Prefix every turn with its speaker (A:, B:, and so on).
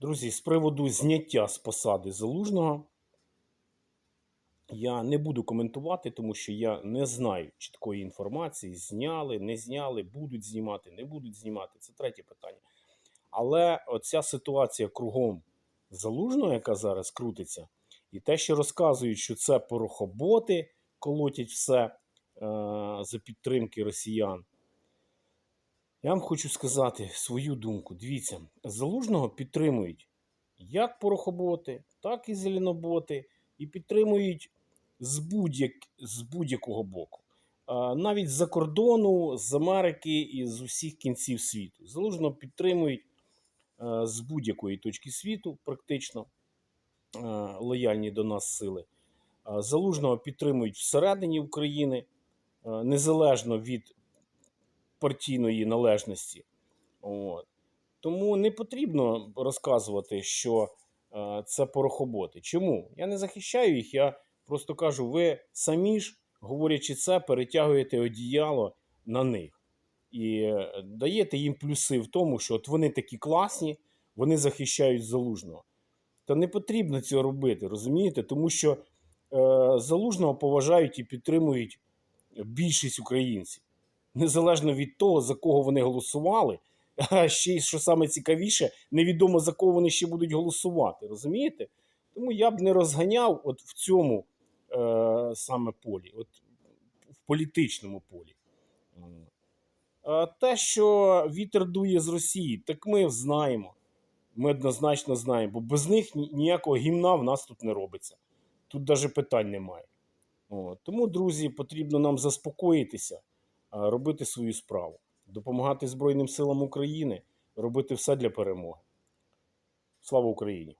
A: Друзі, з приводу зняття з посади залужного, я не буду коментувати, тому що я не знаю чіткої інформації. Зняли, не зняли, будуть знімати, не будуть знімати. Це третє питання. Але оця ситуація кругом залужного, яка зараз крутиться, і те, що розказують, що це порохоботи колотять все е- за підтримки росіян. Я вам хочу сказати свою думку. Дивіться, залужного підтримують як порохоботи, так і зеленоботи, і підтримують з, будь-як, з будь-якого боку. Навіть з-за кордону, з Америки і з усіх кінців світу. Залужного підтримують з будь-якої точки світу, практично лояльні до нас сили. Залужного підтримують всередині України, незалежно від партійної належності. От. Тому не потрібно розказувати, що е, це порохоботи. Чому? Я не захищаю їх, я просто кажу, ви самі ж, говорячи це, перетягуєте одіяло на них і е, даєте їм плюси в тому, що от вони такі класні, вони захищають залужного. Та не потрібно цього робити, розумієте? Тому що е, залужного поважають і підтримують більшість українців незалежно від того, за кого вони голосували. А ще й що саме цікавіше, невідомо за кого вони ще будуть голосувати. Розумієте? Тому я б не розганяв от в цьому е, саме полі, от в політичному полі. А те, що вітер дує з Росії, так ми знаємо. Ми однозначно знаємо, бо без них ніякого гімна в нас тут не робиться. Тут навіть питань немає. От. Тому, друзі, потрібно нам заспокоїтися робити свою справу, допомагати Збройним силам України, робити все для перемоги. Слава Україні!